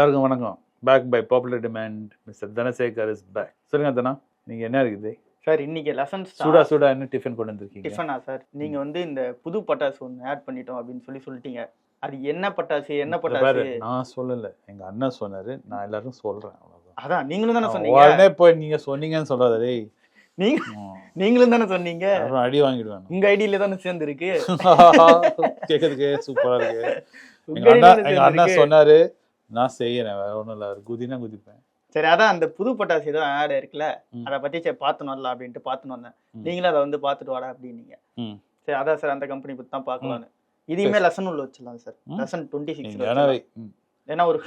எல்லாருக்கும் வணக்கம். Back by popular demand mister Dhanasekar is back சொல்லுங்க தனா நீங்க என்ன இருக்குது? சார் இன்னைக்கு லெசன்ஸ் சூடா சூடா என்ன டிஃபன் கொண்டு வந்திருக்கீங்க? டிஃபனா சார் நீங்க வந்து இந்த புது பட்டாசு ஒன்று ஆட் பண்ணிட்டோம் அப்படின்னு சொல்லி சொல்லிட்டீங்க. அது என்ன பட்டாசு என்ன பட்டாசு? நான் சொல்லல. எங்க அண்ணன் சொன்னாரு நான் எல்லாரும் சொல்றேன் அவ்வளவுதான். அதான் நீங்களும் தானே சொன்னீங்க? உடனே போய் நீங்க சொன்னீங்கன்னு சொல்லாத டேய். நீங்க. நீங்களும் தானே சொன்னீீங்க? அடி வாங்கிடுவேன் உங்க ஐடியில தானே சேர்ந்து இருக்கு. கேக்குறதுக்கு சூப்பரா இருக்கு எங்க அண்ணா சேர்ந்திருக்கு. சொன்னாரு நான் செய்யறேன் வேற ஒண்ணும் இல்ல. குதினா குதிப்பேன். சரி அதான் அந்த புது பட்டாசு ஏதோ ஆட் இருக்குல்ல. அதை பத்தி சரி பார்த்து வரலாம் அப்படின்ட்டு பார்த்துன்னு வந்தேன். நீங்களும் அதை வந்து பார்த்துட்டு வாடா அப்படின்னீங்க. சரி அதான் சார் அந்த கம்பெனி பத்தி தான் பார்க்கலான்னு இதையுமே லெசன் உள்ள வச்சிடலாம் சார். Lesson twenty six. ஏன்னா ஒரு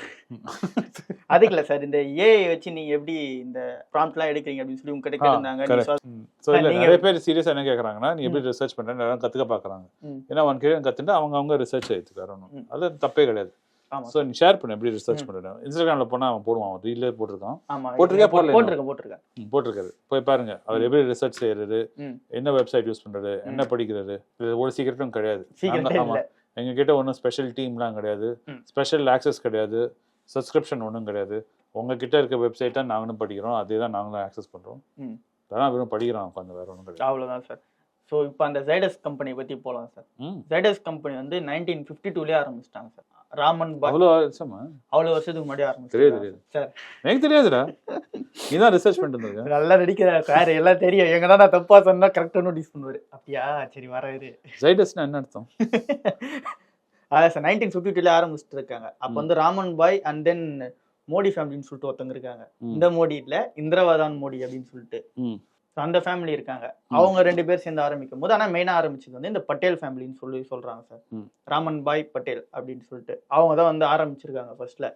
அதுக்கு இல்ல சார் இந்த ஏஐ வச்சு நீங்க எப்படி இந்த ப்ராம்ப்ட்லாம் எடுக்கிறீங்க அப்படின்னு சொல்லி உங்ககிட்ட கேட்டிருந்தாங்க. நிறைய பேர் சீரியஸா என்ன கேக்குறாங்கன்னா நீ எப்படி ரிசர்ச் பண்ற எல்லாரும் கத்துக்க பாக்குறாங்க. ஏன்னா ஒன் கீழே கத்துட்டு அவங்க அவங்க ரிசர்ச் ம். அது தப்பே கிடையாது. சோ நீ ஷேர் பண்ணு எப்படி ரிசர்ச் பண்ற இன்ஸ்டாகிராம்ல போனா அவன் போடுவான் அவன் ரீல்லே போட்டிருக்கான். ஆமா போட்டிருக்கியா, போடலையா? போட்டிருக்கேன் போட்டிருக்காரு. போய் பாருங்க அவர் எப்படி ரிசர்ச் செய்யறது. என்ன வெப்சைட் யூஸ் பண்றது என்ன படிக்கிறது இது ஒரு சீக்கிரட்டும் கிடையாது. சீக்கிரம் நாங்க- ஆமா இல்ல. எங்க கிட்ட ஒன்றும் ஸ்பெஷல் டீம்லாம் கிடையாது. ஸ்பெஷல் ஆக்சஸ் கிடையாது. சப்ஸ்கிரிப்ஷன் ஒன்றும் கிடையாது. உங்ககிட்ட இருக்க வெப்சைட்டை நாங்களும் படிக்கிறோம் அதே தான் நாங்களும் ஆக்சஸ் பண்றோம். ம். அதெல்லாம் வெறும் படிக்கிறோம் உட்காந்து வேற ஒன்றும் கிடையாது. அவ்வளவுதான் சார் ஸோ இப்போ அந்த ஜைடஸ் கம்பெனி பத்தி போலாம் சார் ஜைடஸ் கம்பெனி வந்து நைன்டீன் ஃபிஃப்டி டூலேயே ஆரம்பிச்சிட்டாங்க சார் ராமன் அவ்வளோ வருஷமா? அவ்வளவு வருஷத்துக்கு முன்னாடி தெரியாது, ஆரம்பிச்சு தெரியாது. சார். எனக்கு தெரியாதுடா. நீ தான் ரிசர்ச் பண்ணிட்டு நல்லா நடிக்கிற சார் எல்லாம் தெரியும். எங்கன்னா நான் தப்பா சொன்னா கரெக்டாக நோட்டீஸ் பண்ணுவாரு. அப்படியா? சரி வர இரு ஜைடஸ்னா என்ன அர்த்தம்? அதான் சார் நைன்டீன் ஃபிஃப்டி டூல ஆரம்பிச்சுட்டு இருக்காங்க. அப்போ. வந்து ராமன் பாய் அண்ட் தென் மோடி ஃபேமிலின்னு சொல்லிட்டு ஒருத்தவங்க இருக்காங்க. இந்த மோடி இல்ல இந்திரவதான் மோடி அப்படின்னு சொல்லிட்டு. அந்த ஃபேமிலி இருக்காங்க. அவங்க ரெண்டு பேர் சேர்ந்து ஆரம்பிக்கும் போது ஆனா மெயினா ஆரம்பிச்சது வந்து இந்த பட்டேல் ஃபேமிலின்னு சொல்லி சொல்றாங்க சார். ராமன் பாய் பட்டேல் அப்படின்னு சொல்லிட்டு. அவங்க தான் வந்து ஆரம்பிச்சிருக்காங்க ஃபர்ஸ்ட்ல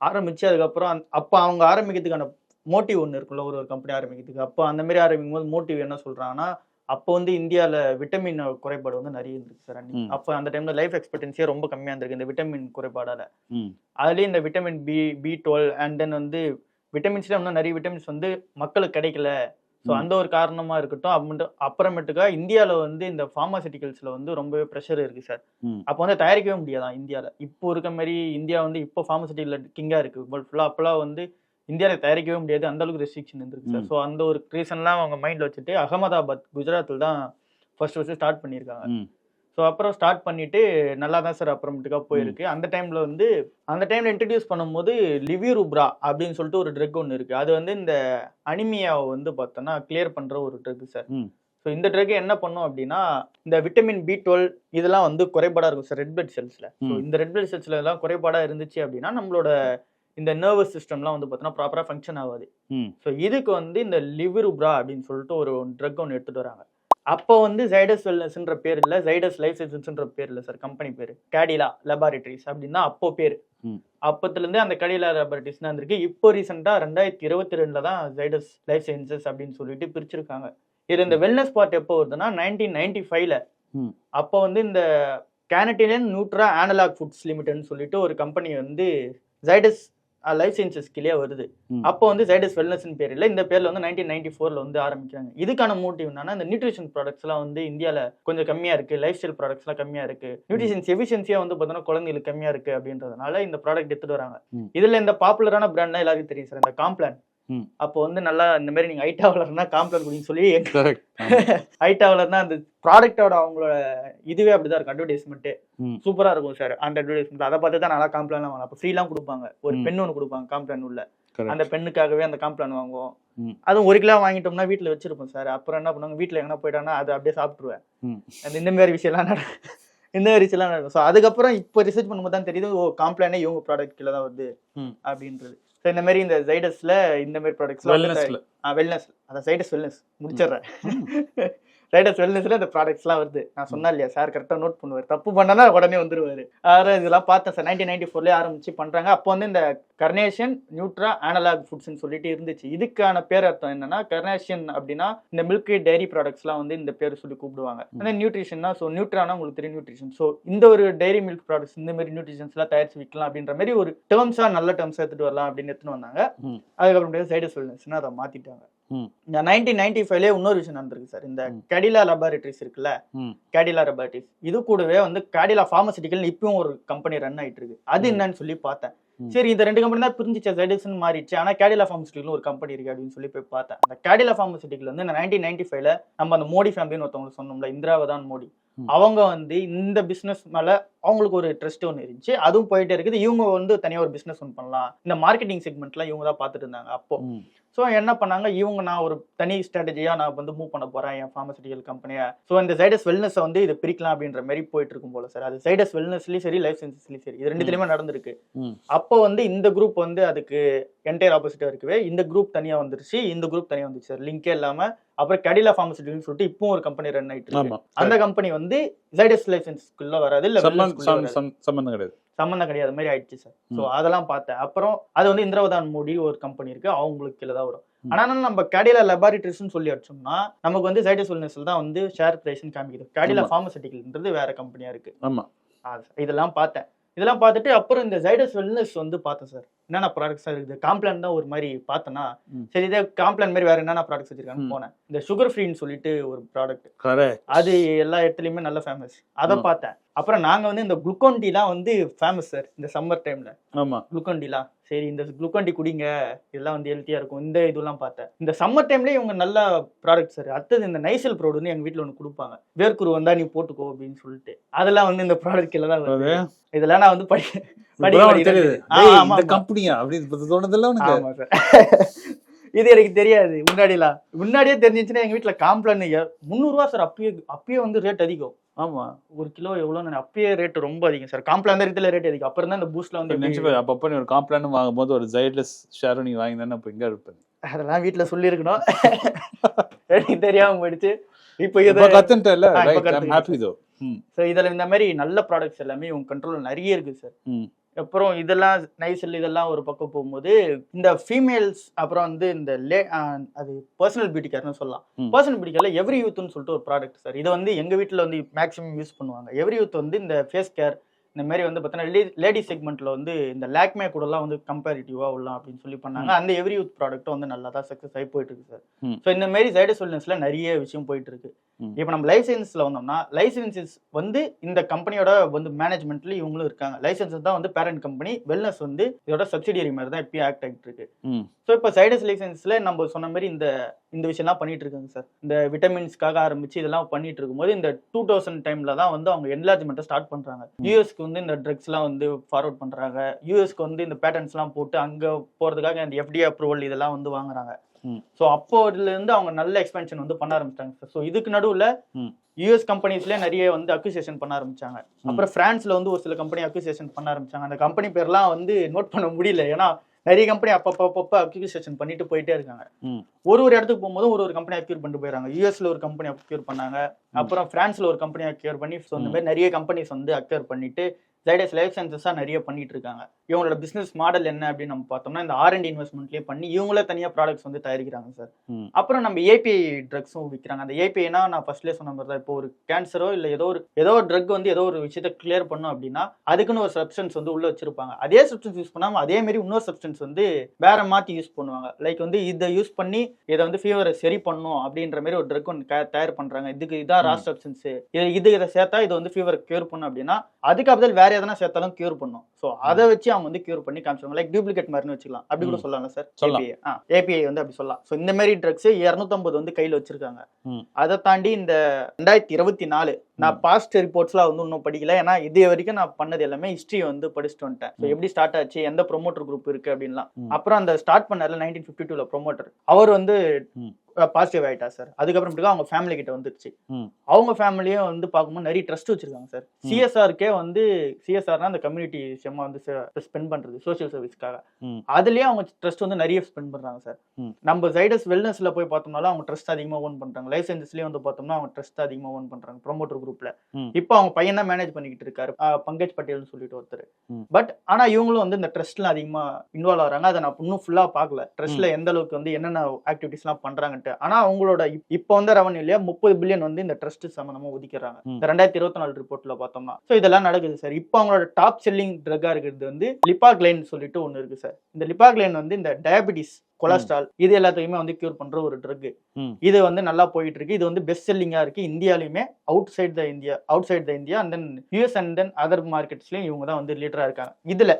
ஆரம்பிச்சு அதுக்கப்புறம் அப்ப அவங்க ஆரம்பிக்கிறதுக்கான மோட்டிவ் ஒன்று இருக்குல்ல ஒரு ஒரு கம்பெனி ஆரம்பிக்கிறதுக்கு. அப்போ அந்த மாதிரி ஆரம்பிக்கும் போது மோட்டிவ் என்ன சொல்றாங்கன்னா அப்போ வந்து இந்தியால விட்டமின் குறைபாடு வந்து நிறைய இருந்துச்சு சார் அன்னைக்கு. அப்போ அந்த டைம்ல லைஃப் எக்ஸ்பெக்டன்சியே ரொம்ப கம்மியா இருந்திருக்கு இந்த விட்டமின் குறைபாடால. அதுலயும் இந்த vitamin B B twelve and then வந்து விட்டமின்ஸ்ல இன்னும் நிறைய விட்டமின்ஸ் வந்து மக்களுக்கு கிடைக்கல. ஸோ. அந்த ஒரு காரணமா இருக்கட்டும். அப்புறம் அப்புறமேட்டுக்கா இந்தியாவில் வந்து இந்த ஃபார்மாசிட்டிகல்ஸ்ல வந்து ரொம்பவே ப்ரெஷர் இருக்கு சார். அப்போ வந்து தயாரிக்கவே முடியாதான் இந்தியாவில் இப்போ இருக்க மாதிரி இந்தியா வந்து இப்போ ஃபார்மாசிட்டிக்கல் கிங்கா இருக்கு. பட் ஃபுல்லாக அப்போலாம் வந்து இந்தியாவில் தயாரிக்கவே முடியாது. அந்த அளவுக்கு ரெஸ்ட்ரிக்ஷன் இருந்திருக்கு சார். ஸோ அந்த ஒரு ரீசன்லாம் அவங்க மைண்ட்ல வச்சுட்டு அகமதாபாத் குஜராத்தில் தான் ஃபர்ஸ்ட் ஃபர்ஸ்ட் ஸ்டார்ட் பண்ணியிருக்காங்க. ஸோ அப்புறம் ஸ்டார்ட் பண்ணிட்டு நல்லா தான் சார் அப்புறமேட்டுக்கா போயிருக்கு. அந்த டைம்ல வந்து அந்த டைம்ல இன்ட்ரடியூஸ் பண்ணும்போது லிவிருப்ரா அப்படின்னு சொல்லிட்டு ஒரு ட்ரக் ஒன்று இருக்கு. அது வந்து இந்த அனிமியாவை வந்து பார்த்தோன்னா கிளியர் பண்ற ஒரு ட்ரக் சார். ஸோ இந்த ட்ரக் என்ன பண்ணும் அப்படின்னா இந்த விட்டமின் பி டுவெல் இதெல்லாம் வந்து குறைபாடா இருக்கும் சார் ரெட் பிளட் செல்ஸ்ல ஸோ. இந்த ரெட் பிளட் செல்ஸ்ல எல்லாம் குறைபாடா இருந்துச்சு அப்படின்னா நம்மளோட இந்த நர்வஸ் சிஸ்டம்லாம் வந்து பார்த்தோன்னா ப்ராப்பராக ஃபங்க்ஷன் ஆகாது. ஸோ இதுக்கு வந்து இந்த லிவிருப்ரா அப்படின்னு சொல்லிட்டு ஒரு ட்ரக் ஒன்று எடுத்துட்டு வராங்க. அப்போ வந்து ஜைடஸ் வெல்னஸ்ன்ற பேர் இல்லை ஜைடஸ் லைஃப் சயின்சஸ்ன்ற பேர் இல்லை சார் கம்பெனி பேர். கேடிலா லெபார்டரிஸ் அப்படின்னு தான் அப்போ பேர். அப்பத்துலேருந்தே அந்த கேடிலா லெபார்டரிஸ் தான் இருந்திருக்கு. இப்போ ரீசெண்டாக ரெண்டாயிரத்தி இருபத்தி ரெண்டில் தான் ஜைடஸ் லைஃப் சயின்சஸ் அப்படின்னு சொல்லிட்டு பிரிச்சிருக்காங்க. இது இந்த வெல்னஸ் பார்ட் எப்போ வருதுன்னா நைன்டீன் நைன்டி ஃபைவ்ல. அப்போ வந்து இந்த கேனட்டிலியன் நியூட்ரா ஆனலாக் ஃபுட்ஸ் லிமிடெட்னு சொல்லிட்டு ஒரு கம்பெனி வந்து ஜைடஸ் லைஃப் சயின்சஸ் கீழே வருது. அப்போ வந்து ஜைடஸ் வெல்னஸ்னு பேர் இல்லை. இந்த பேர்ல வந்து நைன்டீன் நைன்டி ஃபோர்ல வந்து ஆரம்பிக்கிறாங்க. இதுக்கான மோட்டிவ் என்னன்னா இந்த நியூட்ரிஷன் ப்ராடக்ட்ஸ் எல்லாம் வந்து இந்தியால கொஞ்சம் கம்மியா இருக்கு. லைஃப் ஸ்டைல் ப்ராடக்ட்ஸ் எல்லாம் கம்மியா இருக்கு. நியூட்ரிஷன்ஸ் எஃபிஷியன்சியா வந்து பார்த்தோன்னா குழந்தைகளுக்கு கம்மியா இருக்கு அப்படின்றதுனால இந்த ப்ராடக்ட் எடுத்துட்டு வராங்க. இதுல இந்த பாப்புலரான பிராண்ட்னா எல்லாருக்கும் தெரியும் சார் இந்த காம்ப்ளான். அப்போ வந்து நல்லா இந்த மாதிரி நீங்க ஹைட்டா வளர்னா காம்ப்ளான் குடின்னு சொல்லி ஹைட்டா வளர்னா அந்த ப்ராடக்டோட அவங்களோட இதுவே அப்படிதான் இருக்கும் அட்வர்டைஸ்மெண்ட். சூப்பரா இருக்கும் சார் அந்த அட்வர்டைஸ்மெண்ட் அதை பார்த்து தான் நல்லா காம்ப்ளான் வாங்கலாம் அப்போ ஃப்ரீலாம் கொடுப்பாங்க. ஒரு. பென் ஒன்று கொடுப்பாங்க காம்ப்ளான் உள்ள. அந்த பெண்ணுக்காகவே அந்த காம்ப்ளான் வாங்குவோம். அதுவும் ஒரு கிலோ வாங்கிட்டோம்னா வீட்டில் வச்சிருப்போம் சார் அப்புறம் என்ன பண்ணுவாங்க? வீட்டில் எங்கன்னா போயிட்டாங்கன்னா அதை அப்படியே சாப்பிட்ருவேன் ம். அந்த இந்த மாதிரி விஷயம்லாம் இந்த மாதிரி விஷயம்லாம் நடக்கும். ஸோ அதுக்கப்புறம் இப்போ ரிசர்ச் பண்ணும்போது தான் தெரியுது ஓ காம்ப்ளானே இவங்க ப்ராடக்ட் கீழே தான் வருது. அப்படின்றது. ஸோ இந்த மாதிரி இந்த ஜைடஸ்ல இந்த மாதிரி ப்ராடக்ட்ஸ்லாம் வெல்னஸ்ல வெல்னஸ் அதான் சைடஸ் வெல்னஸ் முடிச்சிடுறேன். சைடஸ் வெல்னஸ்ல இந்த ப்ராடக்ட்ஸ்லாம் வருது. நான் சொன்னா இல்லையா சார் கரெக்டாக நோட் பண்ணுவார். தப்பு பண்ணனா உடனே வந்துருவாரு. அதாவது இதெல்லாம் பார்த்தேன் சார் நைன்டீன் நைன்டி ஃபோர்லேயே ஆரம்பிச்சு பண்றாங்க. அப்போ வந்து இந்த கர்னேஷன் நியூட்ரா அனலாக் ஃபுட்ஸ்னு சொல்லிட்டு இருந்துச்சு. இதுக்கான பேர் அர்த்தம் என்னன்னா கர்னேஷன் அப்படின்னா இந்த மில்க் டைரி ப்ராடக்ட்ஸ்லாம் வந்து இந்த பேர் சொல்லி கூப்பிடுவாங்க. அந்த நியூட்ரிஷன்னா ஸோ நியூட்ரானா உங்களுக்கு தெரியும் நியூட்ரிஷன் ஸோ இந்த ஒரு டைரி மில்க் ப்ராடக்ட்ஸ் இந்த மாதிரி நியூட்ரிஷன்ஸ்லாம் தயாரிச்சு விற்கலாம் அப்படின்ற மாதிரி ஒரு டேர்ம்ஸா நல்ல டேர்ம்ஸ் எடுத்துட்டு வரலாம் அப்படின்னு எடுத்துன்னு வந்தாங்க. அதுக்கப்புறம் சைடஸ் வெல்னஸ்னா அதை மாத்திட்டாங்க. ம். இந்த நைன்டீன் நைன்டி ஃபைவ்லேயே இன்னொரு விஷயம் நடந்திருக்கு சார். இந்த. கடிலா லெபார்டரிஸ் இருக்குல்ல. கேடிலா லெபார்டரிஸ் இது கூடவே வந்து கேடிலா ஃபார்மசிட்டிக்கல் இப்பவும் ஒரு கம்பெனி ரன் ஆயிட்டு இருக்கு அது. என்னன்னு சொல்லி பார்த்தேன். சரி இந்த ரெண்டு கம்பெனி தான் பிரிஞ்சிச்சு? ஜெடிசன் மாறிடுச்சு. ஆனா கேடிலா ஃபார்மசிட்டிக்கல் ஒரு கம்பெனி இருக்கு அப்படின்னு சொல்லி போய் பார்த்தேன். அந்த கேடிலா ஃபார்மசிட்டிக்கல் வந்து நைன்டீன் நைன்டி ஃபைவ்ல நம்ம அந்த மோடி ஃபேமிலின்னு ஒருத்தவங்க சொன்னோம்ல இந்திராவதான் மோடி. அவங்க வந்து இந்த பிசினஸ் மேல அவங்களுக்கு ஒரு ட்ரஸ்ட் ஒன்று இருந்துச்சு. அதுவும் போயிட்டே இருக்குது. இவங்க வந்து தனியா ஒரு பிசினஸ் ஒன்று பண்ணலாம். இந்த மார்க்கெட்டிங் செக்மெண்ட்லாம் இவங்க தான் பார்த்துட்டு இருந்தாங்க அப்போ. ஸோ என்ன பண்ணாங்க? இவங்க நான் ஒரு தனி ஸ்ட்ராட்டஜியா நான் வந்து மூவ் பண்ண போறேன் என் ஃபார்மசிட்டிக்கல் கம்பெனியை ஸோ இந்த சைடஸ் வெல்னஸ் வந்து இதை பிரிக்கலாம் அப்படின்ற மாதிரி போயிட்டு இருக்கும் போல சார் அது சைடஸ் வெல்னஸ்லயும் சரி லைஃப் சயின்சஸ்லயும் சரி. இது ரெண்டுத்துலயுமே நடந்திருக்கு. அப்போ வந்து இந்த குரூப் வந்து அதுக்கு என்டையர் ஆப்போசிட்டா இருக்கவே. இந்த குரூப் தனியா வந்துருச்சு இந்த குரூப் தனியா வந்துச்சு சார் லிங்கே இல்லாம அப்புறம் கடிலா ஃபார்மசிட்டிக்கல்னு சொல்லிட்டு இப்போ ஒரு கம்பெனி ரன் ஆயிட்டு அந்த கம்பெனி வந்து சைடஸ் லைசன்ஸ்க்குள்ள வராது இல்ல சம்மந்தம் wellness குள்ள வராது. சம்- சம்மந்தம் கிடையாது. சம்மந்தம் கிடையாது மாதிரி ஆயிடுச்சு சார் ஸோ. அதெல்லாம் பார்த்தேன். அப்புறம் அது வந்து இந்திரவதான் மோடி ஒரு கம்பெனி இருக்கு. அவங்களுக்கு கீழே தான் வரும். ஆனா நம்ம கடில லெபார்டரிஸ்னு சொல்லி அடிச்சோம்னா நமக்கு வந்து சைடஸ் வெல்னஸ்ல தான் வந்து ஷேர் பிரைஸ்னு காமிக்குது. ஆமா. ஃபார்மசிட்டிக்கல்ன்றது வேற கம்பெனியா இருக்கு. ஆமா. இதெல்லாம் பார்த்தேன். இதெல்லாம் பார்த்துட்டு அப்புறம் இந்த ஜைடஸ் வெல்னஸ் வந்து பார்த்தேன் சார் என்னென்ன ப்ராடக்ட்ஸ் இருக்குது காம்ப்ளான் தான் ஒரு மாதிரி பார்த்தேன்னா. சரி இதே காம்ப்ளான் மாதிரி வேற என்னென்ன ப்ராடக்ட்ஸ் வச்சிருக்காங்கன்னு. போனேன். இந்த சுகர் ஃப்ரீன்னு சொல்லிட்டு ஒரு ப்ராடக்ட் அது எல்லா இடத்துலயுமே நல்ல ஃபேமஸ் அதை. பார்த்தேன். அப்புறம் நாங்க வந்து இந்த குளுக்கோன் டீலாம் வந்து ஃபேமஸ் சார் இந்த சம்மர் டைம்ல ஆமா. குளுக்கோன் டீலாம் சரி இந்த குளுக்கோன் டீ குடிங்க. இதெல்லாம் வந்து ஹெல்த்தியா இருக்கும். இந்த இதெல்லாம் பார்த்தேன். இந்த சம்மர் டைம்லயே இவங்க நல்ல ப்ராடக்ட் சார். அடுத்தது இந்த நைசல் ப்ரோடு வந்து எங்க வீட்ல ஒன்று கொடுப்பாங்க. வேர்க்குரு வந்தா நீ போட்டுக்கோ அப்படின்னு சொல்லிட்டு. அதெல்லாம் வந்து இந்த ப்ராடக்ட் கீழே தான் வருது. இதெல்லாம் நான் வந்து படி கம்பெனியா? அப்படின்னு உனக்கு. இது எனக்கு தெரியாது முன்னாடிலாம். முன்னாடியே தெரிஞ்சிச்சுன்னா எங்க வீட்ல காம்ப்ளான் முந்நூறுவா சார் அப்பயே அப்பயே வந்து ரேட் அதிகம். ஆமா. ஒரு கிலோ எவ்வளோன்னு அப்பயே ரேட் ரொம்ப அதிகம் சார் காம்ப்ளான் தான் இடத்துல ரேட் அதிகம். அப்புறம் தான் இந்த பூஸ்ட்ல வந்து நினைச்சு அப்பப்ப நீ ஒரு காம்ப்ளான் வாங்கும்போது ஒரு ஜைட்லெஸ் ஷேரும் நீ வாங்கி தானே இப்போ எங்க இருப்பேன் அதெல்லாம் வீட்ல சொல்லியிருக்கணும். எனக்கு தெரியாம போயிடுச்சு. இப்போ இது கத்துக்கிட்டேன். ஹாப்பி தோ ஸோ இதில் இந்த மாதிரி நல்ல ப்ராடக்ட்ஸ் எல்லாமே உங்க கண்ட்ரோல் நிறைய இருக்கு சார் அப்புறம் இதெல்லாம் நைசல் இதெல்லாம் ஒரு பக்கம் போகும்போது இந்த ஃபீமேல்ஸ் அப்புறம் வந்து இந்த லே அது பர்சனல் பியூட்டி கேர்னு சொல்லலாம். பர்சனல் பியூட்டி கேர்ல எவ்ரி யூத்னு சொல்லிட்டு ஒரு ப்ராடக்ட் சார் இதை வந்து எங்க வீட்டில் வந்து மேக்ஸிமம் யூஸ் பண்ணுவாங்க. எவ்ரி யூத் வந்து இந்த ஃபேஸ் கேர் இந்த மாதிரி வந்து பார்த்தீங்கன்னா லேடி செக்மெண்ட்ல வந்து இந்த லேக்மே கூடலாம் வந்து கம்பேரிட்டிவா உள்ளலாம் அப்படின்னு சொல்லி பண்ணாங்க. அந்த எவ்ரி யூத் ப்ராடக்ட்டும் வந்து நல்லா தான் சக்ஸஸ் ஆகி போயிட்டு இருக்கு சார். ஸோ இந்த மாதிரி சைடு சொல்யூஷன்ஸ்ல நிறைய விஷயம் போயிட்டு இருக்கு. இப்போ நம்ம லைசன்ஸ்ல வந்தோம்னா லைசன்சஸ் வந்து இந்த கம்பெனியோட வந்து மேனேஜ்மெண்ட்ல இவங்களும் இருக்காங்க. லைசன்சஸ் தான் வந்து பேரண்ட் கம்பெனி வெல்னஸ் வந்து இதோட சப்சிடியரி மாதிரி தான் இப்பயும் ஆக்ட் ஆகிட்டு இருக்கு ஸோ இப்போ சைடஸ் லைசன்ஸ்ல நம்ம சொன்ன மாதிரி இந்த இந்த விஷயம்லாம் பண்ணிட்டு இருக்காங்க சார். இந்த விட்டமின்ஸ்க்காக ஆரம்பிச்சு இதெல்லாம் பண்ணிட்டு இருக்கும்போது இந்த டூ தௌசண்ட் டைம்ல தான் வந்து அவங்க என்லார்ஜ்மெண்ட்டை ஸ்டார்ட் பண்றாங்க. யூஎஸ்க்கு வந்து இந்த ட்ரக்ஸ்லாம் வந்து ஃபார்வர்ட் பண்றாங்க. யூஎஸ்க்கு வந்து இந்த பேட்டர்ன்ஸ்லாம் போட்டு அங்க போறதுக்காக இந்த எஃப்டி அப்ரூவல் இதெல்லாம் வந்து வாங்குறாங்க. ஸோ அப்போதுல இருந்து அவங்க நல்ல எக்ஸ்பென்ஷன் வந்து பண்ண ஆரம்பிச்சிட்டாங்க ஸோ இதுக்கு நடுவுல. யூஎஸ் கம்பெனிஸ்ல நிறைய வந்து அக்யூசியேஷன் பண்ண ஆரம்பிச்சாங்க. அப்புறம் பிரான்ஸ்ல வந்து ஒரு சில கம்பெனி அக்யூசியேஷன் பண்ண ஆரம்பிச்சாங்க. அந்த கம்பெனி பேர்லாம் வந்து நோட் பண்ண முடியல. ஏன்னா நிறைய கம்பெனி அப்பப்போ அப்பப்போ அக்யூசியேஷன் பண்ணிட்டு போயிட்டே இருக்காங்க. ஒரு ஒரு இடத்துக்கு போகும்போது ஒரு ஒரு கம்பெனி அக்யூர் பண்ணிட்டு போயிடறாங்க. யூஎஸ்ல ஒரு கம்பெனி அக்யூர் பண்ணாங்க. அப்புறம் பிரான்ஸ்ல ஒரு கம்பெனி அக்யூர் பண்ணி so இந்த. மாதிரி நிறைய கம்பெனிஸ் வந்து அக்யூர் பண்ணிட்டு ஜைடஸ் லைஃப் சயின்சஸாக நிறைய பண்ணிட்டு இருக்காங்க இவங்களோட பிசினஸ் மாடல் என்ன அப்படின்னு நம்ம பார்த்தோம்னா இந்த ஆர்என்டி இன்வெஸ்ட்மெண்ட்லேயே பண்ணி இவங்களே தனியாக ப்ராடக்ட்ஸ் வந்து தயாரிக்கிறாங்க சார். அப்புறம் நம்ம ஏபிஐ ட்ரக்ஸும் விற்கிறாங்க அந்த ஏபிஐனா நான் ஃபர்ஸ்ட்லேயே சொன்ன மாதிரி தான் இப்போ ஒரு கேன்சரோ இல்லை ஏதோ ஒரு ஏதோ ஒரு ட்ரக் வந்து ஏதோ ஒரு விஷயத்த கிளியர் பண்ணும் அப்படின்னா அதுக்குன்னு ஒரு சப்ஸ்டன்ஸ் வந்து உள்ள வச்சிருப்பாங்க அதே சப்ஸ்டன்ஸ் யூஸ் பண்ணாம அதே மாதிரி இன்னொரு சப்ஸ்டன்ஸ் வந்து வேற மாத்தி யூஸ் பண்ணுவாங்க லைக் வந்து இதை யூஸ் பண்ணி இதை வந்து ஃபீவரை சரி பண்ணும் அப்படின்ற மாதிரி ஒரு ட்ரக் ஒன்று தயார் பண்றாங்க இதுக்கு இதான் ம். ராஸ் சப்ஸ்டன்ஸ் இது இது இதை சேர்த்தா இது வந்து ஃபீவர் கியூர் பண்ணும் அப்படின்னா அதுக்கு பதில் வேற எதனா சேர்த்தாலும் கியூர் பண்ணும். ஸோ அதை வச்சு அவங்க வந்து கியூர் பண்ணி காமிச்சாங்க லைக் டூப்ளிகேட் மாதிரின்னு வச்சுக்கலாம். அப்படி கூட. சொல்லலாம். சார். ஏபிஐ ஆ ஏபிஐ வந்து அப்படி சொல்லலாம். ஸோ இந்த மாதிரி ட்ரக்ஸ் இரநூத்தம்பது வந்து கையில் வச்சிருக்காங்க. அதை தாண்டி இந்த ரெண்டாயிரத்தி இருபத்தி நாலு நான் பாஸ்ட் ரிப்போர்ட்ஸ்லாம் வந்து இன்னும் படிக்கல. ஏன்னா இது வரைக்கும் நான் பண்ணது எல்லாமே ஹிஸ்ட்ரி வந்து படிச்சுட்டு வந்துட்டேன். எப்படி ஸ்டார்ட் ஆச்சு? எந்த ப்ரொமோட்டர் குரூப் இருக்கு? அப்படின்லாம். அப்புறம் அந்த ஸ்டார்ட் பண்ணார்ல நைன்டீன் ஃபிஃப்டி டூல ப்ரொமோட்டர் அவர் வந்து. பாசிட்டிவ் ஆயிட்டா சார் அதுக்கப்புறமேட்டுக்கு அவங்க ஃபேமிலி கிட்ட வந்துருச்சு. அவங்க ஃபேமிலியும் வந்து பார்க்கும்போது நிறைய ட்ரஸ்ட் வச்சிருக்காங்க சார். சிஎஸ்ஆர்க்கே வந்து சிஎஸ்ஆர்னா அந்த கம்யூனிட்டி விஷயமா வந்து ஸ்பெண்ட் பண்றது சோஷியல் சர்வீஸ்க்காக. அதுலயே அவங்க ட்ரஸ்ட் வந்து நிறைய ஸ்பெண்ட் பண்றாங்க சார். நம்ம ஜைடஸ் வெல்னஸ்ல போய் பார்த்தோம்னாலும் அவங்க ட்ரஸ்ட் அதிகமா ஓன் பண்றாங்க லைசன்ஸ்லயே வந்து பார்த்தோம்னா அவங்க ட்ரஸ்ட் அதிகமா ஓன் பண்றாங்க ப்ரொமோட்டர் குரூப்ல. இப்போ அவங்க பையன் தான் மேனேஜ் பண்ணிக்கிட்டு இருக்காரு பங்கஜ் பட்டேல்னு சொல்லிட்டு ஒருத்தர். பட் ஆனா இவங்களும் வந்து இந்த ட்ரஸ்ட்ல அதிகமா இன்வால்வ் ஆகுறாங்க அதை நான் இன்னும் ஃபுல்லா பார்க்கல ட்ரஸ்ட்ல எந்த அளவுக்கு வந்து என்னென்ன ஆக்டிவிட்டிஸ் எல்லாம் பண்றாங்கன்ட்டு ஆனா அவங்களோட இப்- இப்போ வந்து ரெவன்யூலயே முப்பது பில்லியன் வந்து இந்த ட்ரஸ்ட் சம்பந்தமா ஒதுக்கிறாங்க. இந்த ரெண்டாயிரத்தி இருபத்தி நாலு ரிப்போர்ட்ல பார்த்தோம்னா. ஸோ இதெல்லாம் நடக்குது சார் இப்போ அவங்களோட டாப் செல்லிங் ட்ரக்கா இருக்கிறது வந்து லிபாக்லைன் சொல்லிட்டு ஒன்று இருக்கு சார் இந்த லிபாக்லைன் வந்து இந்த டயபிட்டிஸ் கொலஸ்ட்ரால் இது எல்லாத்தையுமே வந்து கியூர் பண்ற ஒரு ட்ரக். இது வந்து நல்லா போயிட்டு இருக்கு. இது வந்து பெஸ்ட் செல்லிங்கா இருக்கு. இந்தியாலயுமே outside the India outside the India and then US and then other மார்க்கெட்ஸ்லயும் இவங்க தான் வந்து லீடரா இருக்காங்க. இதுல.